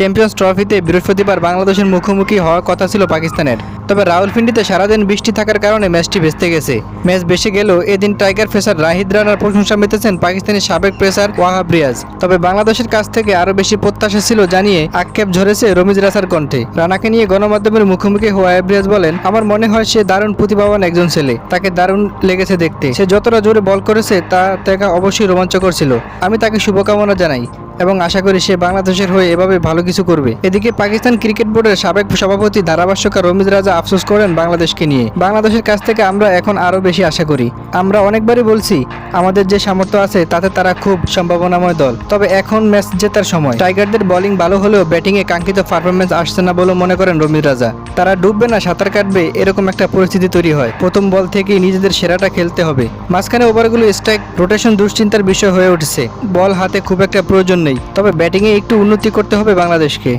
Champions ট্রফিতে বৃহস্পতিবার বাংলাদেশের মুখোমুখি হওয়ার কথা ছিল পাকিস্তানের। তবে রাউলপিন্ডিতে সারাদিন বৃষ্টি থাকার কারণে ম্যাচটি ভেস্তে গেছে। ম্যাচ বেসে গেলেও এদিন টাইগার ফেসার রাহিদ রানার প্রশংসা মেতেছেন পাকিস্তানের সাবেক পেসার ওয়াহাব রিয়াজ। তবে বাংলাদেশের কাছ থেকে আরও বেশি প্রত্যাশা ছিল জানিয়ে আক্ষেপ ঝরেছে রমিজ রাসার কণ্ঠে। রানাকে নিয়ে গণমাধ্যমের মুখোমুখি ওয়াহাব রিয়াজ বলেন, আমার মনে হয় সে দারুণ প্রতিভাবান একজন ছেলে। তাকে দারুণ লেগেছে দেখতে। সে যতটা জোরে বল করেছে, তা দেখা অবশ্যই রোমাঞ্চকর ছিল। আমি তাকে শুভকামনা জানাই। এবং আশা করি সে বাংলাদেশের হয়ে এভাবে ভালো কিছু করবে। এদিকে পাকিস্তান ক্রিকেট বোর্ডের সাবেক সভাপতি ধারাভাষ্যকার রমিজ রাজা আফসোস করেন বাংলাদেশকে নিয়ে। বাংলাদেশের কাছ থেকে আমরা এখন আরও বেশি আশা করি। আমরা অনেকবারই বলছি, আমাদের যে সামর্থ্য আছে তাতে তারা খুব সম্ভাবনাময় দল। তবে এখন ম্যাচ জেতার সময়। টাইগারদের বোলিং ভালো হলেও ব্যাটিংয়ে কাঙ্ক্ষিত পারফরমেন্স আসছে না বলে মনে করেন রমিজ রাজা। তারা ডুববে না, সাঁতার কাটবে, এরকম একটা পরিস্থিতি তৈরি হয়। প্রথম বল থেকেই নিজেদের সেরাটা খেলতে হবে। মাঝখানে ওভারগুলো স্ট্রাইক, রোটেশন দুশ্চিন্তার বিষয় হয়ে উঠেছে। বল হাতে খুব একটা প্রয়োজন নেই, তবে ব্যাটিংয়ে একটু উন্নতি করতে হবে বাংলাদেশকে।